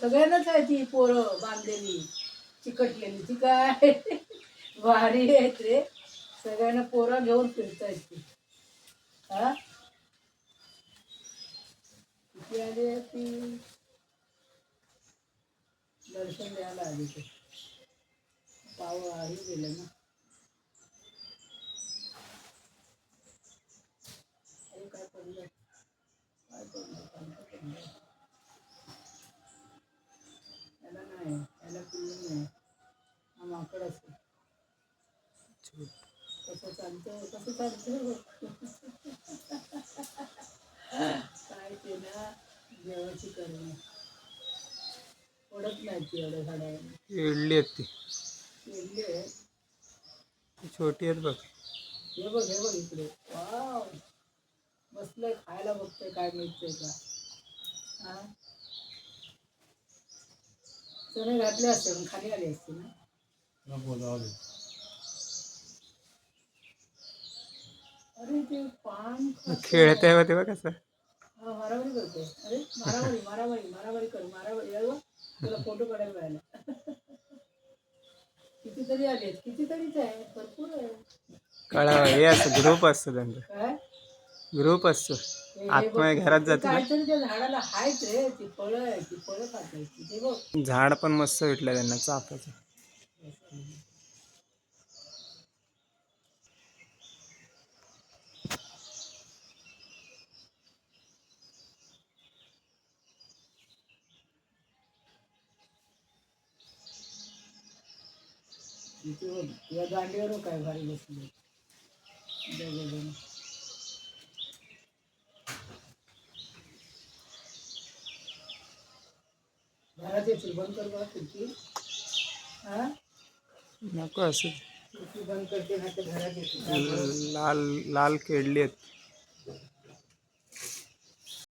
सगळ्यांनाच आहे ती पोरं बांधलेली चिकटलेली. ती काय? भारी आहे रे. सगळ्यांना पोरं घेऊन फिरतायत ती. हा? किती आली आहे ती? दर्शन द्यायला आली ते. पाव आली गेलं ना. काय पडलं? काय पडलं पंखा पडलं याला नाही याला पिल्लू नाही हा माकड असतो कसं चालतं कसं चालतं काय ते ना देवाची करणं. पडत नाही ती एवढ्या झाडावर इडली आहेत ती. वेगळी आहे ती छोटी आहेत बघ. हे बघ हे बघ इकडे. वाव. बसलंय खायला बघतोय काय मिळतंय का? हा? चणे घातले असते पण खाली आले असते ना? अरे ते पान खेळते बघ तेव्हा कसं. हा मारामारी करते अरे मारामारी मारामारी मारामारी कर मारामारी. तुला फोटो काढायला मिळाला. कितीतरी आले कितीतरीच आहे भरपूर आहे. कळा हे असतं ग्रुप असतो त्यांचा. काय? ग्रुप असतो. बघ, घरात जाते ना. काहीतरी त्या झाडाला हायच रे ती फळं आहे ती फळं खातायची ते बघ. झाड पण मस्त भेटलं त्यांना चाफ्याचं बघ या दांडीवर काय भारी बसले. दोघे जण घरात येतील बंद कर बघा खिडकी. हा? नको असं खिडकी बंद करते ना तर घरात येतील लाल लाल केळली आहेत